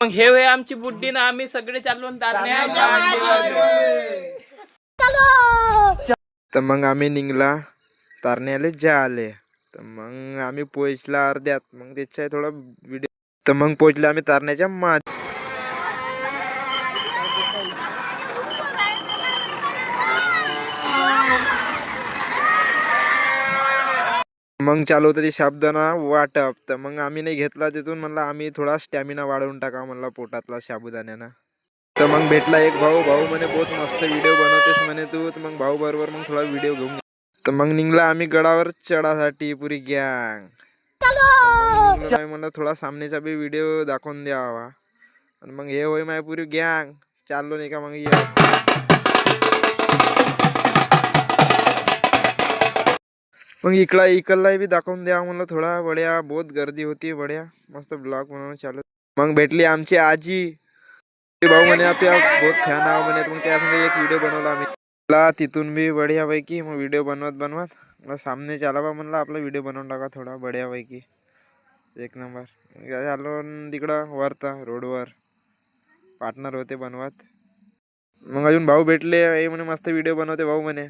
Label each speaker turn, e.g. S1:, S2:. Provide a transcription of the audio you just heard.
S1: मग हे होय आमची बुड्डी ना आम्ही सगळे चालून
S2: तर मग आम्ही निघला. तारण्याला जा आले. तर मग आम्ही पोहोचला अर्ध्यात. मग त्याच्या थोडा व्हिडिओ तर मग पोहोचले आम्ही तारण्याच्या मात मग चालू होतं ते साबुदाणा वाटप. तर मग आम्ही नाही घेतला तिथून म्हणलं आम्ही थोडा स्टॅमिना वाढवून टाका म्हणला पोटातला साबुदाण्यानं तर मग भेटला एक भाऊ भाऊ म्हणे बहुत मस्त व्हिडिओ बनवतेस म्हणे तू. तर मग भाऊ बरोबर मग थोडा व्हिडिओ घेऊन तर मग निघला आम्ही गडावर चढासाठी पुरी गँग म्हणलं थोडा सामनेचा बी व्हिडिओ दाखवून द्यावा. आणि मग हे होय माझी पुरी गँग चाललो नाही का मग मग इकडा इकडला बी दाखवून द्या म्हणलं थोडा. बड्या बहुत गर्दी होती बड्या मस्त ब्लॉग बनवून चालू मग भेटली आमची आजी. भाऊ म्हणे आपल्या बहुत फॅन आहो म्हणे. मग त्यासाठी एक व्हिडिओ बनवला आम्ही. मला तिथून बी बढियापैकी मग व्हिडिओ बनवत बनवत. मला सामने चाला बा म्हणलं आपला व्हिडिओ बनवून टाका थोडा बढियापैकी एक नंबर आलो तिकडं वरता रोडवर. पार्टनर होते बनवत. मग अजून भाऊ भेटले हे म्हणे मस्त व्हिडिओ बनवते भाऊ म्हणे.